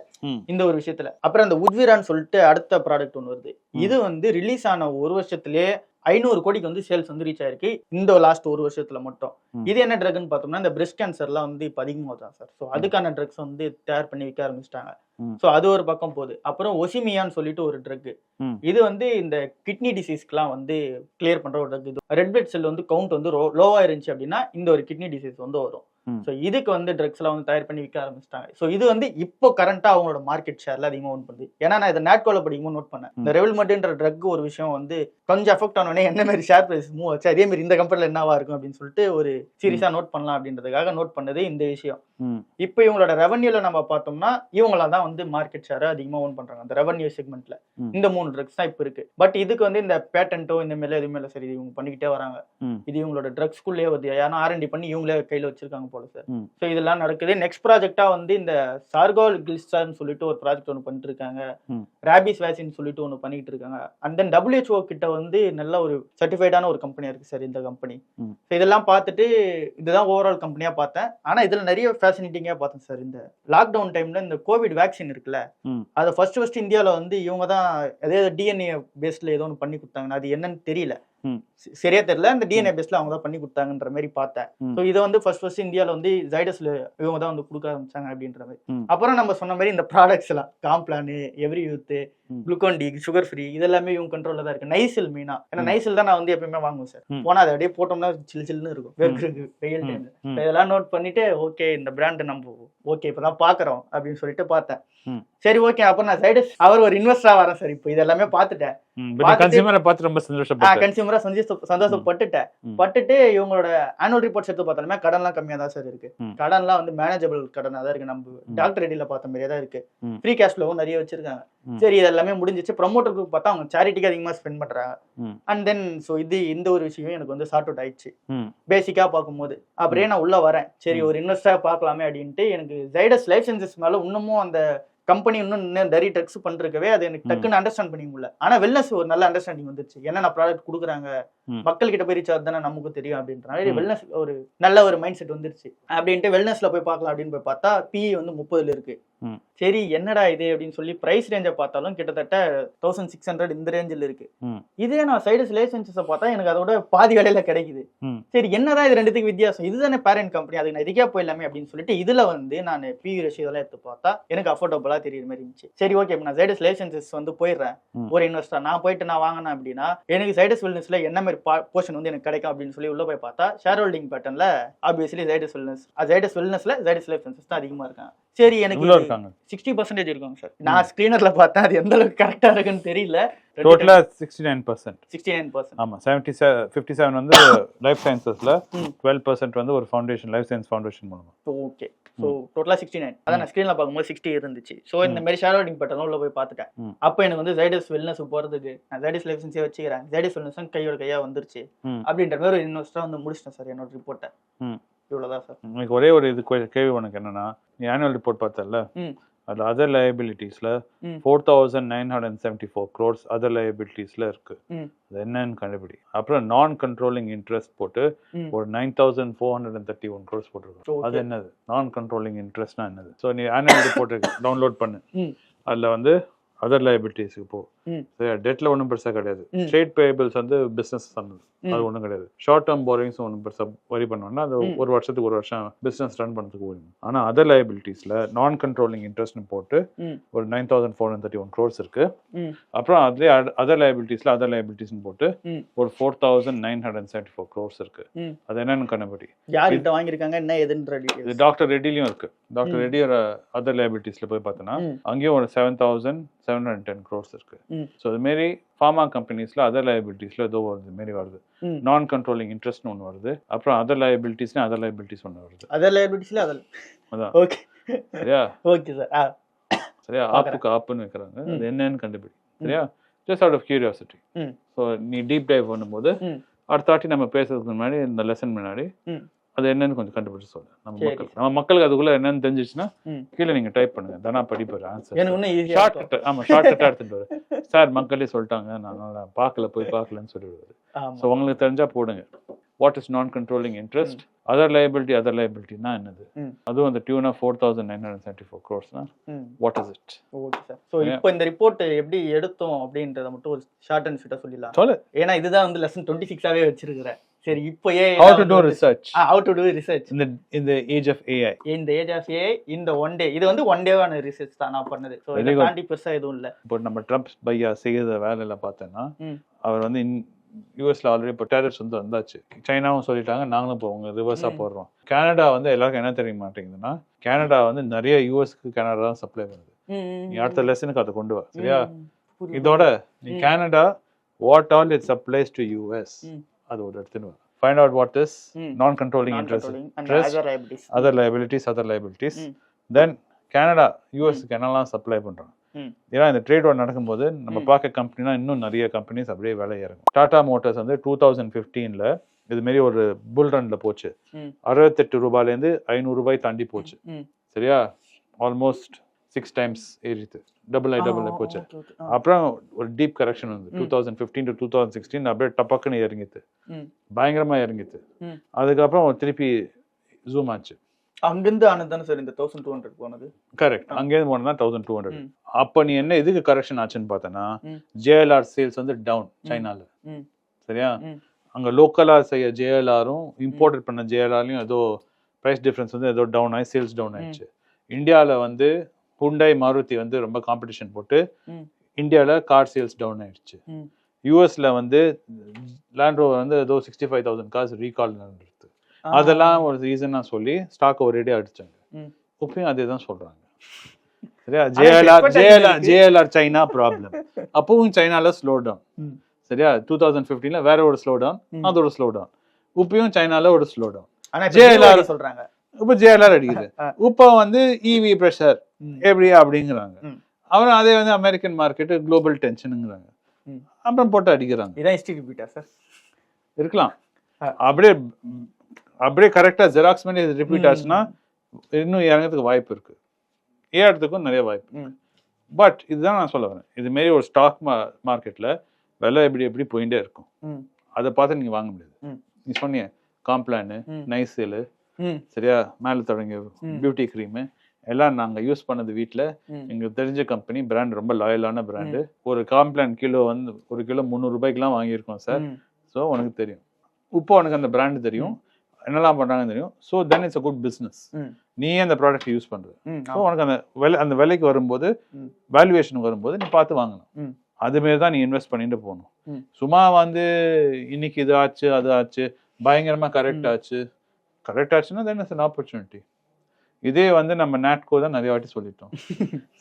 இந்த ஒரு விஷயத்துல. அப்புறம் அந்த உத்விரான்னு சொல்லிட்டு அடுத்த ப்ராடக்ட் ஒன்று வருது. இது வந்து ரிலீஸ் ஆன ஒரு வருஷத்துலயே ஐநூறு கோடிக்கு வந்து சேல்ஸ் வந்து ரீச் ஆயிருக்கு இந்த லாஸ்ட் ஒரு வருஷத்துல மட்டும். இது என்ன ட்ரக்னு பார்த்தோம்னா இந்த பிரஸ்ட் கேன்சர்லாம் வந்து இப்போ அதிகமாக தான் சார் ஸோ அதுக்கான ட்ரக்ஸ் வந்து தயார் பண்ணி விற்க ஆரம்பிச்சிட்டாங்க. ஸோ அது ஒரு பக்கம் போகுது அப்புறம் ஒசிமியான்னு சொல்லிட்டு ஒரு ட்ரக். இது வந்து இந்த கிட்னி டிசீஸ்க்குலாம் வந்து கிளியர் பண்ற ஒரு ட்ரக் இது ரெட் பிளட் செல் வந்து கவுண்ட் வந்து லோவா இருந்துச்சு அப்படின்னா இந்த ஒரு கிட்னி டிசீஸ் வந்து வரும். ஸோ இதுக்கு வந்து ட்ரக்ஸ் எல்லாம் வந்து தயார் பண்ணி விற்க ஆரம்பிச்சிட்டாங்க. ஸோ இது வந்து இப்போ கரண்டா அவங்களோட மார்க்கெட் ஷேர்ல அதிகமாக ஒன் பண்ணுது. ஏன்னா நான் இதை நேட்கோல படிக்கும்போது நோட் பண்ணேன். இந்த ரெவல்மெண்ட்ன்ற ட்ரக் ஒரு விஷயம் வந்து கொஞ்சம் அஃபெக்ட் ஆனோடனே என்ன மாதிரி ஷேர் பிரைஸ் மூவ் ஆச்சு அதே மாதிரி இந்த கம்பெனில என்னவா இருக்கும் அப்படின்னு சொல்லிட்டு ஒரு சீரியஸா நோட் பண்ணலாம் அப்படின்றதுக்காக நோட் பண்ணது இந்த விஷயம். இப்போ இவங்களோட ரெவன்யூல நம்ம பார்த்தோம்னா இவங்கள தான் வந்து மார்க்கெட் ஷேரை அதிகமா ஓன் பண்றாங்க. அந்த ரெவன்யூ செக்மெண்ட்ல. இந்த மூணு ட்ரக்ஸ் தான் இப்போ இருக்கு. பட் இதுக்கு வந்து இந்த பேட்டன்ட்டோ இந்த மாதிரி எதுவுமே சரி. இவங்க பண்ணிக்கிட்டே வராங்க. இது இவங்களோட ட்ரக்ஸ்குள்ளேயே வருது. ஏன்னா ஆர்என்டி பண்ணி இவங்களே கையில வச்சிருக்காங்க போல சார். ஸோ இதெல்லாம் நடக்குது. நெக்ஸ்ட் ப்ராஜெக்டா வந்து இந்த சார்கோல் கிளிஸ்டான்னு சொல்லிட்டு ஒரு ப்ராஜெக்ட் ஒன்று பண்ணிட்டு இருக்காங்க. ரேபிஸ் வேக்சின் சொல்லிட்டு ஒன்று பண்ணிட்டு இருக்காங்க. அண்ட் தென் டபிள்யூஹெச்ஓ கிட்ட வந்து நல்ல ஒரு சர்டிஃபைடான ஒரு கம்பெனியா இருக்கு சார் இந்த கம்பெனி. ஸோ இதெல்லாம் பார்த்துட்டு இதுதான் ஓவரால் கம்பெனியா பார்த்தேன். ஆனா இதுல நிறைய ஃபேசினேட்டிங்கா பார்த்தேன் சார் இந்த லாக்டவுன் டைம்ல இந்த கோவிட் வேக்சின் இருக்குல்ல. அதை ஃபர்ஸ்ட் ஃபர்ஸ்ட் இந்தியாவில் வந்து இவங்க தான் ஏதாவது டிஎன்ஏ பேஸ்ல ஏதோ ஒன்று பண்ணி கொடுத்தாங்க. அது என்னன்னு தெரியல. சரியா தெரியல அந்த டிஎன்ஏ பேஸ்ல அவங்க தான் பண்ணி கொடுத்தாங்கன்ற மாதிரி பார்த்தேன். ஸோ இதை வந்து ஃபர்ஸ்ட் ஃபர்ஸ்ட் இந்தியாவில் வந்து ஜைடஸ்ல இவங்க தான் வந்து கொடுக்க ஆரம்பிச்சாங்க அப்படின்ற மாதிரி. அப்புறம் நம்ம சொன்ன மாதிரி இந்த ப்ராடக்ட்ஸ் எல்லாம் காம்ப்ளானு every youth. Glucon D sugar free இதெல்லாமே இவங்க கண்ட்ரோல்ல தான் இருக்கு நைசில் மெயினா ஏன்னா. நைசில் தான் நான் வந்து எப்பயுமே வாங்குவேன் சார். போனா அதை அப்படியே போட்டோம்னா சில்லு சில்லுன்னு இருக்கும் வேர்க்கு வெயில். டைம்ல. இதெல்லாம் நோட் பண்ணிட்டு ஓகே இந்த பிராண்ட் நம்ம ஓகே இப்பதான் பாக்குறோம் அப்படின்னு சொல்லிட்டு பார்த்தேன். சரி ஓகே அப்ப நான் சைடஸ் அவர் ஒரு இன்வெஸ்டரா வரேன் சார் இப்போ இதெல்லாமே பார்த்துட்டேன் கன்சியூமரை பார்த்து ரொம்ப சந்தோஷப்பட்டேன் கன்சியூமரா சந்தோஷ சந்தோஷப்பட்டுட்டேன். பட்டுட்டு இவங்களோட ஆனுவல் ரிப்போர்ட்ஸ் எடுத்து பார்த்தாலுமே கடன்லாம் கம்மியா தான் சார் இருக்கு. கடன்லாம் வந்து மேனேஜபிள் கடன் தான் இருக்கு நம்ம. டாக்டர் ரெடியில பார்த்த மாதிரியே தான் இருக்கு. ஃப்ரீ கேஷ் ஃப்ளோவும் நிறைய வச்சிருக்காங்க. சரி இது எல்லாமே முடிஞ்சிச்சு ப்ரொமோட்டருக்கு பார்த்தா அவங்க சேரிட்டிக்கு அதிகமா ஸ்பெண்ட் பண்றாங்க. அண்ட் தென் ஸோ இது இந்த ஒரு விஷயம் எனக்கு வந்து சார்ட் அவுட் ஆயிடுச்சு. பேசிக்கா பார்க்கும்போது அப்படியே நான் உள்ள வரேன் சரி. ஒரு இன்வெஸ்டரா பார்க்கலாமே அப்படின்ட்டு எனக்கு ஜைடஸ் லைசன்சஸ் மேல இன்னமும் அந்த கம்பெனி இன்னும் இன்னும் நிறைய டெக்ஸ் பண்றதுக்கவே அது எனக்கு. டக்குன்னு அண்டர்ஸ்டாண்ட் பண்ணிக்க முடியல ஆனா வெல்னஸ் ஒரு நல்ல அண்டர்ஸ்டாண்டிங் வந்துருச்சு என்னென்ன ப்ராடக்ட் கொடுக்குறாங்க. மக்கள் கிட்ட போய் ரீச் ஆகுது தானே நமக்கு தெரியும் அப்படின்ற. வெல்னஸ் ஒரு நல்ல ஒரு மைண்ட் செட் வந்துருச்சு அப்படின்ட்டு வெல்னஸ்ல போய் பார்க்கலாம் அப்படின்னு போய் பார்த்தா பிஇ வந்து முப்பதுல இருக்கு. சரி என்னடா இது அப்படின்னு சொல்லி பிரைஸ் ரேஞ்சை பார்த்தாலும் கிட்டத்தட்ட தௌசண்ட் சிக்ஸ் ஹண்ட்ரட் இந்த ரேஞ்சில் இருக்கு. இதே நான் சைடஸ் லைசன்சஸை பார்த்தா எனக்கு அதோட பாதி விலையில கிடைக்குது. சரி என்னதான் இது ரெண்டுத்துக்கு வித்தியாசம்? இதுதானே பேரண்ட் கம்பெனி அதுக்கு நான் இதுக்கே போயிடலாமே அப்படின்னு சொல்லிட்டு இதுல வந்து நான் பி ரேஷியோ இதெல்லாம் எடுத்து பார்த்தா எனக்கு அஃபோர்டபுளா தெரியுற மாதிரி இருந்துச்சு. சரி ஓகே நான் சைடஸ் லைசன்சஸ் வந்து போயிடுறேன். ஒரு இன்வெஸ்டர் நான் போயிட்டு நான் வாங்கினேன் அப்படின்னா எனக்கு சைடஸ் வெல்னஸ்ல என்ன மாதிரி போர்ஷன் வந்து எனக்கு கிடைக்கும் அப்படின்னு சொல்லி உள்ள போய் பார்த்தா ஷேர் ஹோல்டிங் பேட்டர்ல ஆப்வியஸ்லி ஜைடஸ் வெல்னஸ் ஜைடஸ் வெல்னஸ்ல ஜைடஸ் லைசன்சஸ் தான் அதிகமா இருக்காங்க. சரி எனக்கு இருக்காங்க. சிக்ஸ்டி பர்சன்டேஜ் இருக்காங்க சார். நான் ஸ்கிரீனர்ல பார்த்தேன் அது எந்த அளவுக்கு கரெக்டா இருக்குன்னு தெரியல. டோட்டலா sixty nine percent sixty nine percent ஆமா செவன்டி ஃபிஃப்டி செவன் வந்து லைஃப் சயின்சஸ்ல. டுவெல் பர்சன்ட் வந்து ஒரு ஃபவுண்டேஷன் லைஃப் சயின்ஸ் ஃபவுண்டேஷன் மூலமா. ஓகே ஸோ டோட்டலாக சிக்ஸ்டி நைன் அதான் நான் ஸ்க்ரீனில் பார்க்கும்போது சிக்ஸ்டி இருந்துச்சு. ஸோ இந்த மாதிரி ஷேர் ஹோல்டிங் பேட்டர்லாம் உள்ள போய் பார்த்துட்டேன். அப்போ எனக்கு வந்து ஜைடஸ் வெல்னஸ் போகிறதுக்கு நான் ஜைடஸ் லைசன்ஸே வச்சுக்கிறேன். ஜைடஸ் வெல்னஸும் கையோட கையா வந்துருச்சு. அப்படின்ற மாதிரி ஒரு இன்வெஸ்டராக வந்து முடிச்சிட்டேன் சார் என்னோட ரிப்போர்ட்டை. இவ்வளோதான் சார் எனக்கு ஒரே ஒரு இது கேள்வி உனக்கு என்னன்னா நீ ஆனுவல் ரிப்போர்ட் பார்த்தல. அதுல other லயபிலிட்டிஸ்ல. Four thousand nine hundred seventy four crores other லயபிலிட்டிஸ்ல இருக்கு. அது என்னன்னு கண்டுபிடி அப்புறம் நான் கண்ட்ரோலிங் இன்ட்ரெஸ்ட் போட்டு. ஒரு nine thousand four hundred and thirty one crores போட்டிருக்கோம். அது என்னது நான் கண்ட்ரோலிங் இன்ட்ரெஸ்ட்னா என்னது ஸோ நீ ஆனுவல் ரிப்போர்ட் டவுன்லோட் பண்ணு. அதுல வந்து அதர் லயபிலிட்டிஸ்க்கு போ. டெட்ல ஒன்றும் பெருசா கிடையாது. ட்ரேட் பேபிள்ஸ் வந்து பிசினஸ் பண்ணது. அது ஒன்றும் கிடையாது ஷார்ட் டேர்ம் போரிங்ஸ் ஒன்றும் பெருசா வரி பண்ணோம்னா அது. ஒரு வருஷத்துக்கு ஒரு வருஷம் பிசினஸ் ரன் பண்ணுறதுக்கு ஓடும் ஆனா அதர் லயபிலிட்டிஸ்ல நான் கண்ட்ரோலிங் இன்ட்ரெஸ்ட்னு போட்டு. ஒரு nine thousand four hundred thirty one crores இருக்கு. அப்புறம் அதுலேயே அதர் லயபிலிட்டிஸ்ல அதர் லயபிலிட்டிஸ்னு போட்டு. ஒரு four thousand nine hundred seventy four crores இருக்கு. அது என்னன்னு கண்டுபிடி யார்கிட்ட வாங்கியிருக்காங்க என்ன எதுன்ற இது டாக்டர் ரெட்டிலையும் இருக்கு டாக்டர். ரெட்டியோட அதர் லைபிலிட்டிஸ்ல போய் பார்த்தோன்னா. அங்கேயும் ஒரு seven thousand seven hundred ten crores இருக்கு. ஸோ இதுமாரி ஃபார்மா கம்பெனிஸ்ல அதர் லைபிலிட்டிஸ்ல ஏதோ ஒரு மாரி வருது. நான் கண்ட்ரோலிங் இன்ட்ரெஸ்ட்னு ஒன்று வருது. அப்புறம் அதர் லைபிலிட்டிஸ்னு அதர் லைபிலிட்டிஸ் ஒன்று வருது. அதர் லைபிலிட்டிஸ்ல அதில் அதான். ஓகே சரியா? ஓகே சார் சரியா. ஆப்புக்கு ஆப்புன்னு வைக்கிறாங்க. அது என்னன்னு கண்டுபிடி சரியா? Just out of curiosity. So நீ டீப் டைவ் பண்ணும்போது. அடுத்த வாட்டி நம்ம பேசுறதுக்கு முன்னாடி இந்த லெசன் முன்னாடி. அது என்னன்னு கொஞ்சம் கண்டுபிடிச்சு சொல்லு. நம்ம சரி. மக்கள் நம்ம மக்களுக்கு அதுக்குள்ள என்னன்னு தெரிஞ்சிச்சுன்னா. கீழே நீங்க டைப் பண்ணுங்க. தனா படிப்பாரு ஆன்சர் ஷார்ட் கட் ஆமா ஷார்ட் கட்டா எடுத்துட்டு வரு. சார் மக்களே சொல்லிட்டாங்க. நான் பார்க்கல போய் பார்க்கலன்னு சொல்லிடுவாரு. ஸோ உங்களுக்கு தெரிஞ்சா போடுங்க. What is non controlling interest other liability other லைபிலிட்டினா என்னது. அதுவும் அந்த tune of four thousand nine hundred seventy four க்ரோர்ஸ்னா what is it okay sir so இப்போ இந்த ரிப்போர்ட் எப்படி எடுத்தோம் அப்படின்றத மட்டும் ஒரு ஷார்ட் அண்ட் ஸ்வீட்டாக சொல்லிடலாம். சொல்லு. ஏன்னா இதுதான் வந்து லெசன் டுவெண்ட்டி சிக்ஸாவே வச்சிருக்கிறேன் சரி இப்போ a how to do research how to do research இந்த இந்த ஏஜ் ஆஃப் ஏஐ இந்த ஏஜ் ஆஃப் ஏ இந்த ஒன் டே இது வந்து ஒன் டேவான ரிசர்ச் தான் நான் பண்ணது. ஸோ இதை. தாண்டி பெருசா எதுவும் இல்ல. இப்போ நம்ம ட்ரம்ப் பையா செய்யற வேலையில பார்த்தேன்னா. அவர் வந்து யூஎஸ்ல ஆல்ரெடி இப்போ டேரிஃப்ஸ் வந்து வந்தாச்சு. சைனாவும் சொல்லிட்டாங்க நாங்களும் இப்போ உங்க ரிவர்ஸா ம். போடுறோம். கனடா வந்து எல்லாருக்கும் என்ன தெரிய மாட்டேங்குதுன்னா கனடா வந்து நிறைய யூஎஸ்க்கு கனடா தான் சப்ளை பண்ணுது. நீ அடுத்த லெசனுக்கு அதை கொண்டு வா சரியா? இதோட நீ. Canada what all it supplies to US ம். அதோட எடுத்துன்னு find out what is. Non controlling interest other liabilities other liabilities. Then Canada யூஎஸ்க்கு என்னெல்லாம் சப்ளை பண்றான் ம். ஏன்னா இந்த ட்ரேட் வார் நடக்கும்போது நம்ம. பார்க்க கம்பெனினா இன்னும் நிறைய கம்பெனிஸ் அப்படியே வேலை இறங்கும் டாடா மோட்டார்ஸ் வந்து டூ தௌசண்ட் ஃபிஃப்டீனில் இது மாரி ஒரு புல் ரன்ல போச்சு. அறுபத்தெட்டு ரூபாயிலேருந்து ஐநூறு ரூபாய் தாண்டி போச்சு. சரியா ஆல்மோஸ்ட் சிக்ஸ் டைம்ஸ் ஏறிது டபுள் ஐ டபுள் ஐ போச்சு அப்புறம் ஒரு டீப் கரெக்ஷன் வந்து. Two thousand fifteen to two thousand sixteen அப்படியே டப்பக்குன்னு இறங்கித்து ம். பயங்கரமா இறங்கித்து ம். அதுக்கப்புறம் திருப்பி ஜூம் ஆச்சு அங்கிருந்து ஆனது தானே சார் இந்த தௌசண்ட் டூ ஹண்ட்ரட் போனது கரெக்ட். அங்கேருந்து போனதா தௌசண்ட் டூ ஹண்ட்ரட். அப்போ நீ என்ன எதுக்கு கரெக்ஷன் ஆச்சுன்னு பார்த்தனா. ஜேஎல்ஆர் சேல்ஸ் வந்து டவுன் சைனால. சரியா. அங்க லோக்கலா செய்ய ஜேஎல்ஆரும் இம்போர்ட்டட் பண்ண ஜேஎல்ஆர்லையும் ஏதோ பிரைஸ் டிஃபரன்ஸ் வந்து ஏதோ டவுன் ஆகி சேல்ஸ் டவுன் ஆயிடுச்சு இந்தியாவில் வந்து ஹுண்டாய் மாருதி வந்து ரொம்ப காம்படிஷன் போட்டு. இந்தியாவில் கார் சேல்ஸ் டவுன் ஆயிடுச்சு. யூஎஸ்ல வந்து லேண்ட் ரோவர் வந்து ஏதோ சிக்ஸ்டி ஃபைவ் தௌசண்ட் காசு ரீகால் நடந்துருது அதெல்லாம் ஒரு ரீசனா சொல்லி ஸ்டாக் ஒரேடியா அடிச்சாங்க ம். இப்பயும் அதே தான் சொல்றாங்க சரியா JLR JLR. JLR China problem அப்பவும் சைனால ஸ்லோ டவுன். சரியா டூ தௌசண்ட் ஃபிஃப்டீன்ல வேற ஒரு ஸ்லோ டவுன். அது ஒரு ஸ்லோ டவுன் இப்பயும் சைனால ஒரு ஸ்லோ டவுன் JLR சொல்றாங்க இப்போ ஜேஎல்ஆர் அடிக்குது. இப்போ வந்து இவி ப்ரெஷர் ம். எப்படி அப்படிங்கிறாங்க ம். அப்புறம் அதே வந்து அமெரிக்கன் மார்க்கெட் குளோபல் டென்ஷனுங்கிறாங்க ம். அப்புறம் போட்டு அடிக்கிறாங்க இதான் ரிப்பீட்டா சார் இருக்கலாம். அப்படியே அப்படியே கரெக்டா ஜெராக்ஸ் பண்ணி ரிப்பீட் ம். ஆச்சுன்னா இன்னும் இறங்கிறதுக்கு வாய்ப்பு இருக்கு ஏறதுக்கும் நிறைய வாய்ப்பு ம். பட் இதுதான் நான் சொல்ல வரேன் இது மாரி ஒரு ஸ்டாக் மார்க்கெட்ல விலை எப்படி எப்படி போயிட்டே இருக்கும் ம். அதை பார்த்து நீங்க வாங்க முடியாது ம். நீ சொன்னிய காம்ப்ளானு ம். நைசேலு ம். சரியா மேலே தொடங்கிய ம். பியூட்டி க்ரீமு எல்லாம் நாங்க யூஸ் பண்ணது வீட்ல ம். எங்களுக்கு தெரிஞ்ச கம்பெனி பிராண்ட் ரொம்ப லாயலான பிராண்டு ஒரு காம்ப்ளான் கிலோ வந்து ஒரு கிலோ முந்நூறு ரூபாய்க்குலாம் வாங்கியிருக்கோம் சார். ஸோ உனக்கு தெரியும் இப்போ உனக்கு அந்த பிராண்ட் தெரியும் என்னெல்லாம் பண்றாங்கன்னு தெரியும் so then it's a good business hmm. நீ அந்த ப்ராடக்ட் யூஸ் பண்ற ம். ஸோ உனக்கு அந்த விலை அந்த விலைக்கு வரும்போது ம். வேல்யூவேஷன் வரும்போது நீ பார்த்து வாங்கணும். அதுமாரி தான் நீ இன்வெஸ்ட் பண்ணிட்டு போகணும். சும்மா வந்து இன்னைக்கு இது ஆச்சு அது ஆச்சு பயங்கரமா கரெக்ட். ஆச்சு கரெக்ட் ஆச்சுன்னா தென் இட்ஸ் an ஆப்பர்ச்சுனிட்டி இதே வந்து நம்ம நாட்கோ தான் நிறைய வாட்டி சொல்லிட்டோம்.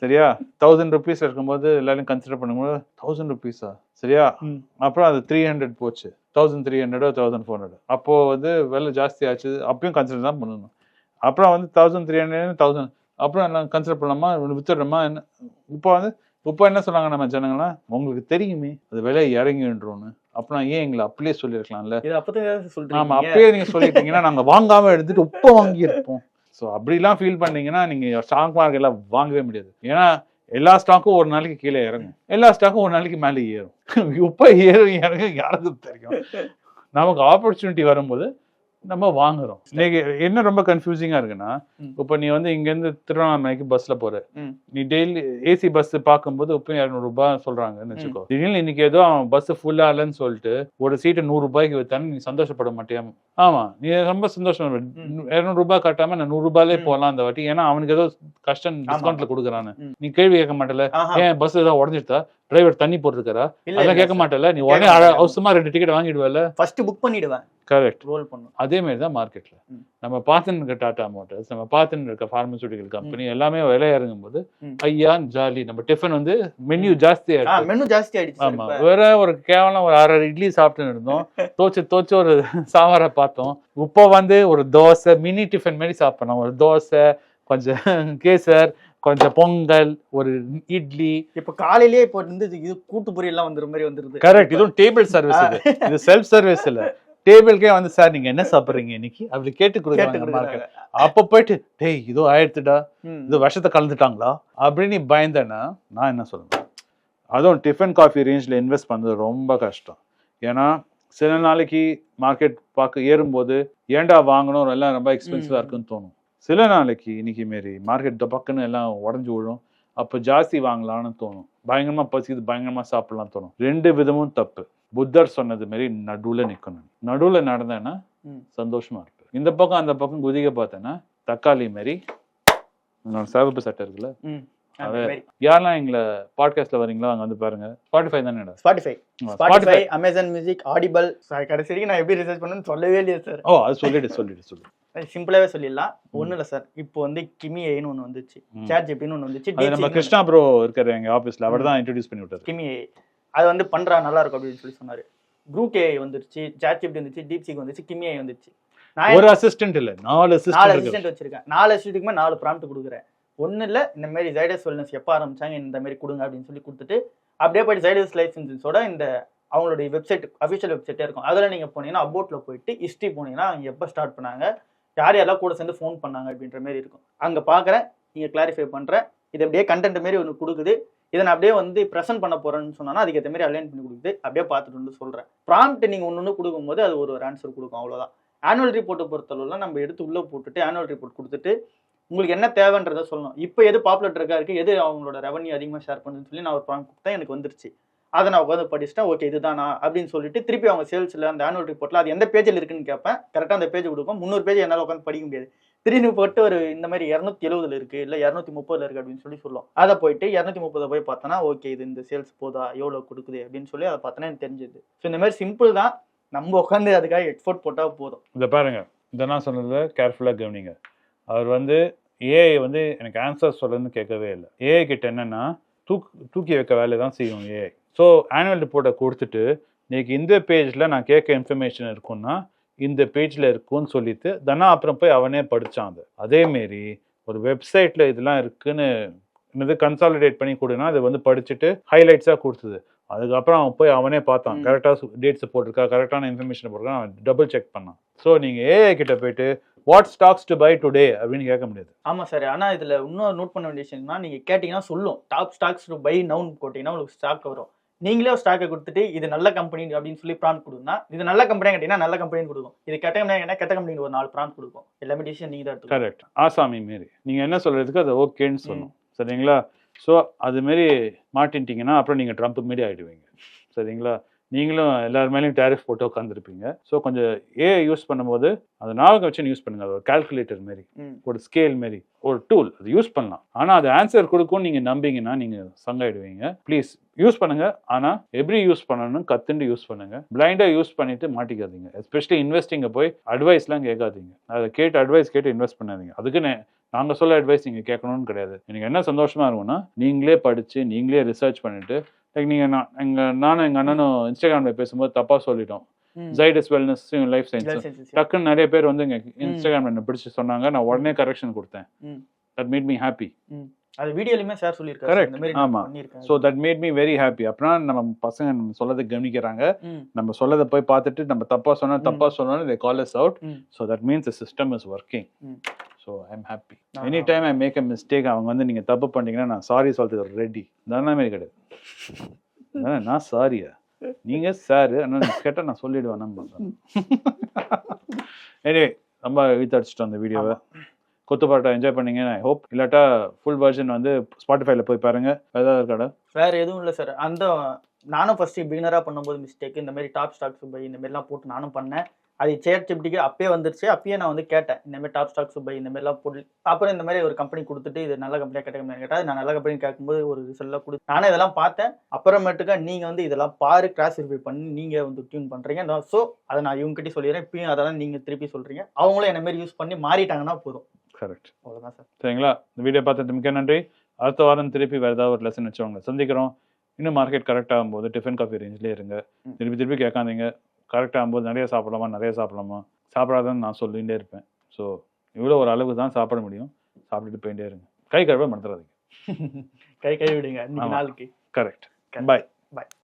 சரியா? தௌசண்ட் ருபீஸ் இருக்கும்போது எல்லாரும் கன்சிடர் பண்ணும்போது தௌசண்ட் ருபீஸா சரியா. அப்புறம் அது த்ரீ ஹண்ட்ரட் போச்சு. தௌசண்ட் த்ரீ ஹண்ட்ரடோ தௌசண்ட் ஃபோர் ஹண்ட்ரட் அப்போ வந்து விலை ஜாஸ்தி ஆச்சு. அப்பயும் கன்சிடர் தான் பண்ணணும். அப்புறம் வந்து தௌசண்ட் த்ரீ ஹண்ட்ரட் தௌசண்ட் அப்புறம் எல்லாம் கன்சிடர் பண்ணலாமா? வித்துடுறோமா? என்ன? இப்போ வந்து இப்போ என்ன சொன்னாங்க நம்ம ஜனங்கள்னா உங்களுக்கு தெரியுமே அது விலை இறங்கின்றோன்னு அப்புறம் ஏன் எங்களை அப்படியே சொல்லியிருக்கலாம்ல? ஆமா அப்பயே நீங்க சொல்லிட்டீங்கன்னா நாங்க வாங்காம எடுத்துட்டு உப்ப வாங்கி இருப்போம் ஸோ அப்படிலாம் ஃபீல் பண்ணீங்கன்னா நீங்க ஸ்டாக் மார்க்கெட்ல வாங்கவே முடியாது. ஏன்னா எல்லா ஸ்டாக்கும் ஒரு நாளைக்கு கீழே இறங்கும். எல்லா ஸ்டாக்கும் ஒரு நாளைக்கு மேலே ஏறும். இப்போ ஏறும் இறங்கும் யாருக்கும் தெரியும். நமக்கு ஆப்பர்ச்சுனிட்டி வரும்போது நம்ம வாங்குறோம். இன்னைக்கு என்ன ரொம்ப கன்ஃபியூசிங்கா இருக்குன்னா. இப்போ நீ வந்து இங்க இருந்து திருவண்ணாமலைக்கு பஸ்ல போற. நீ டெய்லி ஏசி பஸ் பார்க்கும்போது இப்போ இரநூறு ரூபாய் சொல்றாங்கன்னு வச்சுக்கோ. திடீர்னு இன்னைக்கு ஏதோ அவன் பஸ் ஃபுல்லா இல்லைன்னு சொல்லிட்டு ஒரு சீட்டை நூறு ரூபாய்க்கு வித்தான்னு நீ சந்தோஷப்பட மாட்டியா? ஆமா. நீ ரொம்ப சந்தோஷம். இருநூறு ரூபாய் கட்டாம நான் நூறு ரூபாயிலே. போகலாம் அந்த வாட்டி. ஏன்னா அவனுக்கு ஏதோ கஷ்டம். டிஸ்கவுண்ட்ல கொடுக்குறான்னு. நீ கேள்வி கேட்க மாட்டல. ஏன் பஸ் ஏதாவது உடஞ்சிருத்தா டிரைவர் தண்ணி போட்டிருக்காரா? அதெல்லாம் கேட்க மாட்டல நீ உடனே. அவசரமா ரெண்டு டிக்கெட் வாங்கிடுவல ஃபர்ஸ்ட் புக் பண்ணிடுவேன். கரெக்ட் ரோல் பண்ணும் அதே மாதிரி தான் மார்க்கெட்ல. நம்ம பார்த்துன்னு இருக்க டாடா மோட்டார்ஸ் நம்ம பார்த்துன்னு இருக்க பார்மசூட்டிக்கல் கம்பெனி எல்லாமே விலை இறங்கும் போது ம். ஐயா ஜாலி. நம்ம டிஃபன் வந்து மெனு ஜாஸ்தி ஆயிடுச்சு. மெனு ஜாஸ்தி ஆயிடுச்சு ஆமா. வேற ஒரு கேவலம் ஒரு அரை இட்லி சாப்பிட்டு இருந்தோம். தோச்சு தோச்சு ஒரு சாம்பாரை பார்த்தோம். இப்போ வந்து ஒரு தோசை மினி டிஃபன் மாதிரி சாப்பிடணும் ஒரு தோசை கொஞ்சம் கேசர் கொஞ்சம் பொங்கல் ஒரு இட்லி. இப்ப காலையிலேயே இப்போ வந்து இது கூட்டு பொரியல் எல்லாம் வந்துற மாதிரி வந்துருது. கரெக்ட் இதுவும் டேபிள் சர்வீஸ் இது. இது செல்ஃப் சர்வீஸ் இல்ல. டேபிளுக்கே வந்து சார் நீங்க என்ன சாப்பிடுறீங்க இன்னைக்கு? அப்படி கேட்டு கொடுக்குறாங்க. அப்ப போயிட்டு டேய் இதோ ஆயிடுத்துடா. இது விஷத்தை கலந்துட்டாங்களா? அப்படின்னு நீ பயந்தேன்னா நான் என்ன சொல்லுவேன்? அதுவும் டிஃபன் காஃபி ரேஞ்சில் இன்வெஸ்ட் பண்ணுறது ரொம்ப கஷ்டம். ஏன்னா சில நாளைக்கு மார்க்கெட் பார்க்க ஏறும்போது ஏன்டா வாங்கணும்? எல்லாம் ரொம்ப எக்ஸ்பென்சிவாக. இருக்குன்னு தோணும். சில நாளைக்கு இன்னைக்கு மாரி மார்க்கெட் டபக்குன்னு எல்லாம் உடஞ்சி விழும். அப்போ ஜாஸ்தி வாங்கலாம்னு தோணும். பயங்கரமாக பசிக்குது பயங்கரமாக சாப்பிடலாம் தோணும். ரெண்டு விதமும் தப்பு. புத்தர் சொன்னது மாரி நடுவில் நிற்கணும் நடுவில் நடந்தேன்னா. சந்தோஷமா இருப்பேன். இந்த பக்கம் அந்த பக்கம் குதிக்க பார்த்தேன்னா தக்காளி மாரி சிவப்பு சட்டை இருக்குல்ல. யாரெல்லாம் எங்களை பாட்காஸ்ட்ல வரீங்களோ அங்க வந்து பாருங்க. Spotify. Spotify, Spotify Amazon Music, Audible. Sir, கடைசி நான் எப்படி ரிசர்ச் பண்ணணும்னு சொல்லவே இல்லையா சார் ஓ அது சொல்லிடு சொல்லிடு சொல்லு சிம்பிளாவே சொல்லிடலாம். ஒண்ணும் இல்ல சார். இப்போ வந்து கிமி ஏன்னு ஒண்ணு வந்துச்சு. சேட் ஜிபின்னு ஒண்ணு வந்துச்சு. நம்ம கிருஷ்ணா ப்ரோ இருக்காரு எங்க ஆபீஸ்ல அவர் தான் இன்ட்ரடியூஸ் பண்ணி விட்டாரு. கிமி. அது வந்து பண்றா நல்லா இருக்கும் அப்படின்னு சொல்லி சொன்னாரு. குரூக் ஏஐ வந்துருச்சு. சேட் ஜிபி வந்துச்சு. டீப்சிக் வந்துச்சு. கிமி ஏஐ வந்துச்சு. நான் ஒரு அசிஸ்டன்ட் இல்ல. நாலு நாலு அசிஸ்டன்ட் வச்சிருக்கேன். நாலு அசிஸ்டன்ட்டுக்குமே நாலு ப்ராம்ப்ட் கொடுக்குறேன். ஒண்ணு இல்ல இந்த மாதிரி ஜைடஸ் வெல்னஸ் எப்போ ஆரம்பிச்சாங்க இந்த மாதிரி கொடுங்க அப்படின்னு சொல்லி கொடுத்துட்டு அப்படியே போயிட்டு ஜைடஸ் லைசன்ஸோட இந்த அவங்களுடைய வெப்சைட் அஃபிஷியல் வெப்சைட்டே இருக்கும். அதில் நீங்க போனீங்கன்னா அபோட்ல போயிட்டு ஹிஸ்ட்ரி போனீங்கன்னா அவங்க எப்போ ஸ்டார்ட் பண்ணாங்க யார் யாரெல்லாம் கூட சேர்ந்து ஃபோன் பண்ணாங்க அப்படின்ற மாதிரி இருக்கும். அங்கே பார்க்குறேன் நீங்கள் கிளாரிஃபை பண்ணுறேன் இது அப்படியே கண்டென்ட் மாரி ஒன்று கொடுக்குது. இதை நான் அப்படியே வந்து ப்ரெசென்ட் பண்ண போகிறேன்னு சொன்னால் அதுக்கேற்ற மாதிரி அலைன் பண்ணி கொடுக்குது. அப்படியே பார்த்துட்டு வந்து சொல்றேன். ப்ராம்ப்ட் நீங்கள் ஒன்று ஒன்று கொடுக்கும்போது அது ஒரு ஒரு ஆன்சர் கொடுக்கும் அவ்வளோதான் ஆனுவல் ரிப்போர்ட்டை பொறுத்தளவுலாம் நம்ம எடுத்து உள்ளே போட்டுட்டு ஆனுவல் ரிப்போர்ட் கொடுத்துட்டு உங்களுக்கு என்ன தேவைன்றதை சொல்லணும். இப்போ எது பாப்புலர் இருக்கா இருக்குது எது அவங்களோட ரெவன்யூ அதிகமாக ஷேர் பண்ணுன்னு சொல்லி நான் ஒரு ப்ராம்ப்ட் கொடுத்தா எனக்கு வந்துருச்சு. அதை நான் உட்காந்து படிச்சுட்டேன். ஓகே இதுதானா அப்படின்னு சொல்லிட்டு திருப்பி அவங்க சேல்ஸில் அந்த ஆனுவல் ரிப்போர்ட்டில் அது எந்த பேஜில் இருக்குன்னு கேட்பேன். கரெக்டாக அந்த பேஜ் கொடுப்போம் முந்நூறு பேஜ் என்னால் உட்காந்து படிக்க முடியாது. திடீர்னு போட்டு ஒரு இந்த மாதிரி இரநூத்தி எழுபதுல இருக்கு இல்லை இரநூத்தி முப்பதுல இருக்கு அப்படின்னு சொல்லி சொல்லுவோம். அதை போயிட்டு இரநூத்தி முப்பதை போய் பார்த்தோன்னா ஓகே இது இந்த சேல்ஸ் போதா எவ்வளோ கொடுக்குது அப்படின்னு சொல்லி அதை பார்த்தோன்னா எனக்கு தெரிஞ்சது. ஸோ இந்த மாதிரி சிம்பிள் தான். நம்ம உட்காந்து அதுக்காக எக்ஸ்போர்ட் போட்டால் போதும். இதை பாருங்க. இதெல்லாம் சொன்னதை கேர்ஃபுல்லாக கவனிங்க. அவர் வந்து ஏஐ வந்து எனக்கு ஆன்சர் சொல்லுன்னு கேட்கவே இல்லை. ஏஐ கிட்ட என்னன்னா தூக் தூக்கி வைக்க வேலை தான் செய்யும் ஏஐ ஸோ ஆனுவல் ரிப்போர்ட்டை கொடுத்துட்டு இன்னைக்கு இந்த பேஜில் நான் கேட்க இன்ஃபர்மேஷன் இருக்குன்னா இந்த பேஜில் இருக்குன்னு சொல்லிட்டு தானே அப்புறம் போய் அவனே படிச்சான் அது. அதேமாரி ஒரு வெப்சைட்டில் இதெல்லாம் இருக்குன்னு என்னது கன்சாலிடேட் பண்ணி கொடுனா அது வந்து படிச்சுட்டு ஹைலைட்ஸாக கொடுத்தது. அதுக்கப்புறம் அவன் போய் அவனே பார்த்தான். கரெக்டாக டேட்ஸ் போட்டிருக்கா கரெக்டான இன்ஃபர்மேஷன் போட்டிருக்கா அவன் டபுள் செக் பண்ணான். ஸோ நீங்கள் ஏஐ கிட்ட போயிட்டு what stocks to buy today அப்படின்னு கேட்க முடியாது. ஆமா சார் ஆனா இதுல இன்னும் நோட் பண்ண வேண்டிய விஷயம்னா நீங்க கேட்டீங்கன்னா சொல்லும். Top stocks to buy now போட்டீங்கன்னா உங்களுக்கு ஸ்டாக் வரும். நீங்களே ஸ்டாக்கை கொடுத்துட்டு இது நல்ல கம்பெனி அப்படின்னு சொல்லி ப்ராம்ப்ட் கொடுங்க இது நல்ல கம்பெனியா கேட்டீங்கன்னா நல்ல கம்பெனி கொடுக்கும். இது கெட்ட கம்பெனியா கேட்டா கெட்ட கம்பெனி ஒரு நாலு ப்ராம்ப்ட் கொடுக்கும். எல்லாமே டிசிஷன் நீங்க தான் கரெக்ட் ஆசாமி மாரி. நீங்கள் என்ன சொல்கிறதுக்கு அது ஓகேன்னு சொல்லணும். சரிங்களா? ஸோ அது மாரி மாட்டின்ட்டீங்கன்னா அப்புறம் நீங்கள் ட்ரம்ப் மாரி ஆகிடுவீங்க சரிங்களா? நீங்களும் எல்லார் மேலேயும் டேரிஃப் போட்டு உட்காந்துருப்பீங்க ஸோ கொஞ்சம் ஏஐ யூஸ் பண்ணும்போது அதை ஞாபகம் வச்சு யூஸ் பண்ணுங்க. அது ஒரு கால்குலேட்டர் மாரி. ஒரு ஸ்கேல் மாரி ஒரு டூல் அது யூஸ் பண்ணலாம். ஆனால் அது ஆன்சர் கொடுக்கும்னு நீங்கள் நம்பிங்கன்னா நீங்கள் சங்காயிடுவீங்க. ப்ளீஸ் யூஸ் பண்ணுங்க. ஆனால் எப்படி யூஸ் பண்ணணும் கத்துண்டு யூஸ் பண்ணுங்க. பிளைண்டாக யூஸ் பண்ணிட்டு மாட்டிக்காதீங்க. எஸ்பெஷலி இன்வெஸ்டிங்கை போய் அட்வைஸ்லாம் கேட்காதீங்க. அதை கேட்டு அட்வைஸ் கேட்டு இன்வெஸ்ட் பண்ணாதீங்க. அதுக்குன்னு நாங்கள் சொல்ல அட்வைஸ் நீங்கள் கேட்கணும்னு கிடையாது. எனக்கு என்ன சந்தோஷமா இருக்கும்னா நீங்களே படித்து நீங்களே ரிசர்ச் பண்ணிட்டு லைக் நீங்கள் நான் எங்கள் நானும் எங்கள் அண்ணனும் இன்ஸ்டாகிராமில் பேசும்போது தப்பாக சொல்லிட்டோம். Zydus wellness life science. டக்குன்னு நிறைய பேர் வந்து எங்க இன்ஸ்டாகிராம் என்ன பிடிச்சி சொன்னாங்க நான் உடனே கரெக்ஷன் கொடுத்தேன். தட் மேட் மீ ஹாப்பி அது வீடியோலயுமே சார் சொல்லியிருக்காரு மாதிரி ஆமா. So that made me very happy அப்படின்னா நம்ம பசங்க நம்ம சொல்லதை கவனிக்கிறாங்க. நம்ம சொல்லதை போய் பார்த்துட்டு நம்ம தப்பா சொன்னா ம். தப்பா சொன்னாலும் they call us out. So that means the system is working. So I am happy. Any time I make a mistake அவங்க வந்து நீங்க தப்பு பண்ணீங்கன்னா நான் சாரி சொல்றது ரெடி தானே கிடையாது. நான் சாரியா நீங்க சார் ஆனால் கேட்டால் நான் சொல்லிடுவேன். நம்ம எனிவே ரொம்ப இழுத்தடிச்சிட்டோம் அந்த வீடியோவை கொத்துப்பாட்டை என்ஜாய் பண்ணீங்க ஐ ஹோப் இல்லாட்டா ஃபுல் வெர்ஷன் வந்து ஸ்பாட்டிஃபைல போய் பாருங்க. ஏதாவது இருக்காடா வேற எதுவும் இல்லை சார் அந்த நானும் ஃபர்ஸ்ட் பிகினரா பண்ணும்போது மிஸ்டேக் இந்த மாதிரி டாப் ஸ்டாக்ஸ் பை இந்த மாதிரிலாம் போட்டு நானும் பண்ணேன். அது சேர் சிப்டிக்கு அப்பயே வந்துருச்சு. அப்பயே நான் வந்து கேட்டேன் இந்த மாதிரி டாப் ஸ்டாக்ஸ் பை இந்த மாதிரிலாம் போட்டு அப்புறம் இந்த மாதிரி ஒரு கம்பெனி கொடுத்துட்டு இது நல்ல கம்பெனியா கெட்ட கம்பெனியா கேட்டா நான் நல்ல கம்பெனி கேட்கும்போது ஒரு ரிசல்ட்லாம் கொடு. நானே இதெல்லாம் பார்த்தேன். அப்புறமேட்டுக்கா நீங்க வந்து இதெல்லாம் பாரு கிராஸ் வெரிஃபை பண்ணி நீங்க வந்து டியூன் பண்றீங்க. ஸோ அதை நான் இவங்ககிட்ட சொல்லிடுறேன். இப்பயும் அதெல்லாம் நீங்க திருப்பி சொல்றீங்க. அவங்களும் என்ன மாதிரி யூஸ் பண்ணி மாறிட்டாங்கன்னா போதும். கரெக்ட் அவ்வளவுதான் சார். சரிங்களா? இந்த வீடியோ பார்த்தது மிக்க நன்றி. அடுத்த வாரம் திருப்பி வேறு ஏதாவது ஒரு லெசன் வச்சு உங்களை சந்திக்கிறோம். இன்னும் மார்க்கெட் கரெக்ட் ஆகும்போது டிஃபன் காஃபி ரேஞ்சிலே இருங்க. திருப்பி திருப்பி கேட்காதீங்க. கரெக்ட் ஆகும்போது நிறைய சாப்பிடலாமா? நிறைய சாப்பிடலாமா? சாப்பிடாதன்னு நான் சொல்லிகிட்டே இருப்பேன். ஸோ இவ்வளோ ஒரு அளவு தான் சாப்பிட முடியும். சாப்பிட்டுட்டு போயிட்டே இருங்க. கை கழுவ மறந்துடாதீங்க கை கை விடுங்க. இன்னைக்கு ஆமா. நாளுக்கு. கரெக்ட். Bye Bye.